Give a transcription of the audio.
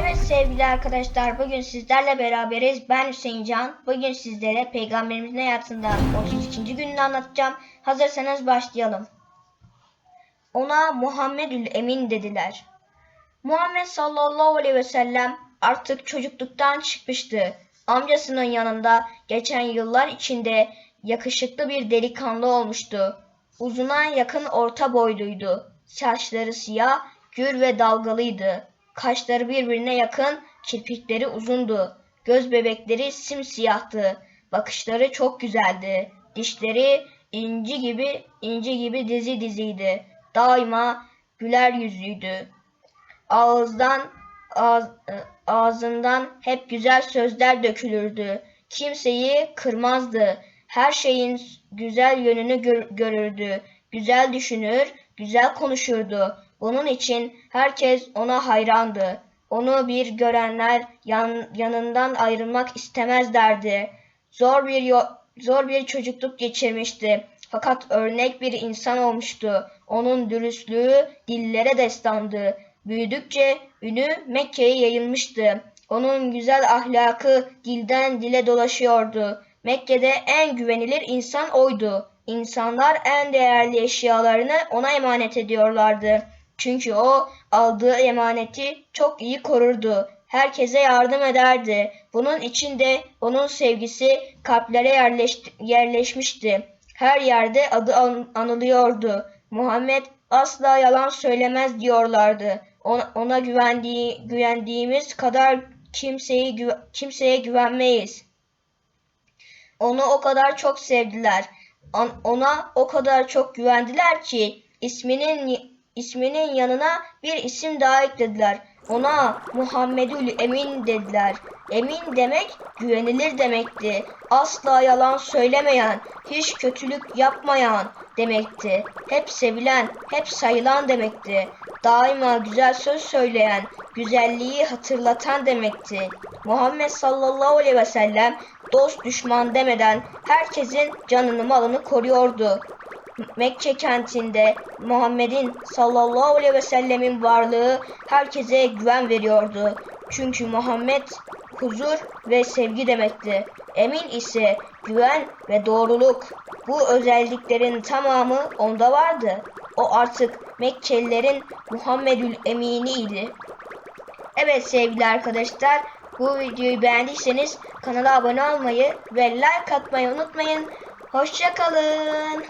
Evet sevgili arkadaşlar bugün sizlerle beraberiz. Ben Hüseyin Can. Bugün sizlere peygamberimizin hayatında 32. gününü anlatacağım. Hazırsanız başlayalım. Ona Muhammedül Emin dediler. Muhammed sallallahu aleyhi ve sellem artık çocukluktan çıkmıştı. Amcasının yanında geçen yıllar içinde yakışıklı bir delikanlı olmuştu. Uzuna yakın orta boyluydu. Saçları siyah, gür ve dalgalıydı. Kaşları birbirine yakın, kirpikleri uzundu. Göz bebekleri simsiyahtı. Bakışları çok güzeldi. Dişleri inci gibi inci gibi dizi diziydi. Daima güler yüzlüydü. Ağızdan ağız, e, ağzından hep güzel sözler dökülürdü. Kimseyi kırmazdı. Her şeyin güzel yönünü gör- görürdü. Güzel düşünür, güzel konuşurdu. Bunun için herkes ona hayrandı. Onu bir görenler yan, yanından ayrılmak istemezlerdi. Zor bir zor bir çocukluk geçirmişti. Fakat örnek bir insan olmuştu. Onun dürüstlüğü dillere destandı. Büyüdükçe ünü Mekke'ye yayılmıştı. Onun güzel ahlakı dilden dile dolaşıyordu. Mekke'de en güvenilir insan oydu. İnsanlar en değerli eşyalarını ona emanet ediyorlardı. Çünkü o aldığı emaneti çok iyi korurdu. Herkese yardım ederdi. Bunun için de onun sevgisi kalplere yerleşti- yerleşmişti. Her yerde adı an- anılıyordu. Muhammed asla yalan söylemez diyorlardı. Ona, ona güvendiği, güvendiğimiz kadar kimseyi güve- kimseye güvenmeyiz. Onu o kadar çok sevdiler. Ona o kadar çok güvendiler ki isminin isminin yanına bir isim daha eklediler. Ona Muhammedül Emin dediler. Emin demek güvenilir demekti. Asla yalan söylemeyen, hiç kötülük yapmayan demekti. Hep sevilen, hep sayılan demekti. Daima güzel söz söyleyen, güzelliği hatırlatan demekti. Muhammed sallallahu aleyhi ve sellem dost düşman demeden herkesin canını malını koruyordu. Mekke kentinde Muhammed'in sallallahu aleyhi ve sellemin varlığı herkese güven veriyordu. Çünkü Muhammed huzur ve sevgi demekti. Emin ise güven ve doğruluk. Bu özelliklerin tamamı onda vardı. O artık Mekkelilerin Muhammedül Eminiydi. Evet sevgili arkadaşlar bu videoyu beğendiyseniz kanala abone olmayı ve like atmayı unutmayın. Hoşçakalın.